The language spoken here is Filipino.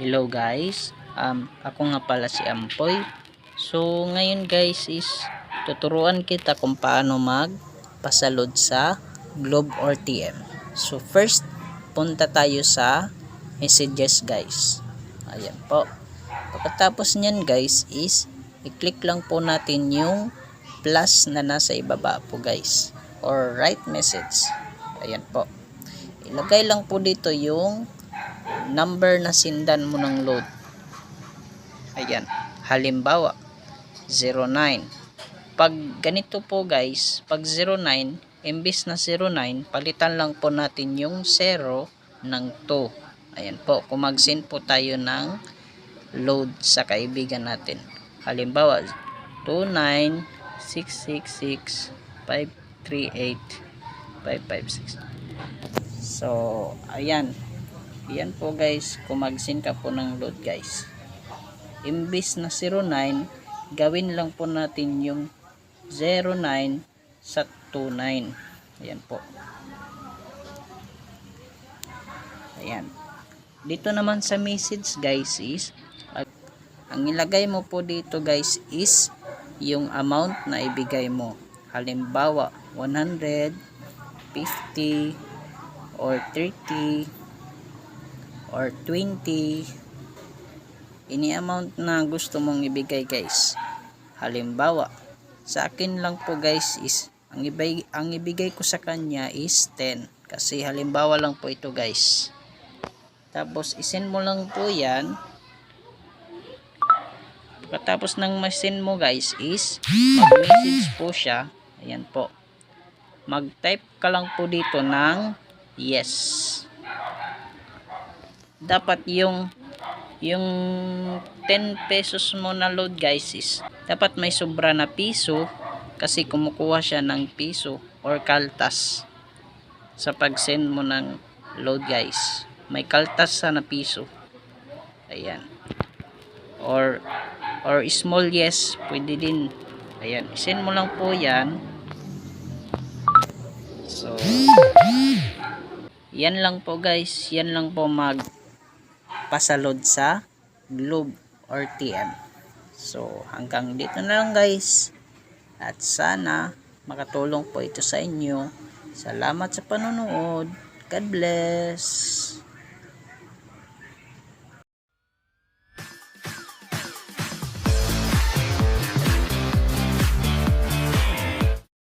Hello guys, um, ako nga pala si Ampoy. So ngayon guys is tuturuan kita kung paano magpasalod sa Globe or TM. So first, punta tayo sa messages guys. Ayan po. Pagkatapos niyan guys is i-click lang po natin yung plus na nasa ibaba po guys or right message. Ayan po. Ilagay lang po dito yung number na sindan mo ng load. Ayan. Halimbawa, 09. Pag ganito po guys, pag 09, imbis na 09, palitan lang po natin yung 0 ng 2. Ayan po, kung mag-send po tayo ng load sa kaibigan natin. Halimbawa, 29666538556. So, ayan. Ayan po guys, kung mag-send ka po ng load guys. Imbis na 09, gawin lang po natin yung 09 sa 29. Ayan po. Ayan. Dito naman sa message guys is ang ilagay mo po dito guys is yung amount na ibigay mo. Halimbawa, 100, 50, or 30, or 20, any amount na gusto mong ibigay guys. Halimbawa, sa akin lang po guys is ang ibigay, ang ibigay ko sa kanya is 10 kasi halimbawa lang po ito guys. Tapos isend mo lang po 'yan. Pagkatapos ng ma-send mo guys is mag-message po siya. Ayan po. Mag-type ka lang po dito ng yes. Dapat yung yung 10 pesos mo na load guys is dapat may sobra na piso kasi kumukuha siya ng piso or kaltas sa pag-send mo ng load guys. May kaltas sa na piso. Ayan. Or or small yes pwede din. Ayan send mo lang po yan. So yan lang po guys. Yan lang po mag pasalod sa Globe or TM. So, hanggang dito na lang guys. At sana makatulong po ito sa inyo. Salamat sa panonood. God bless.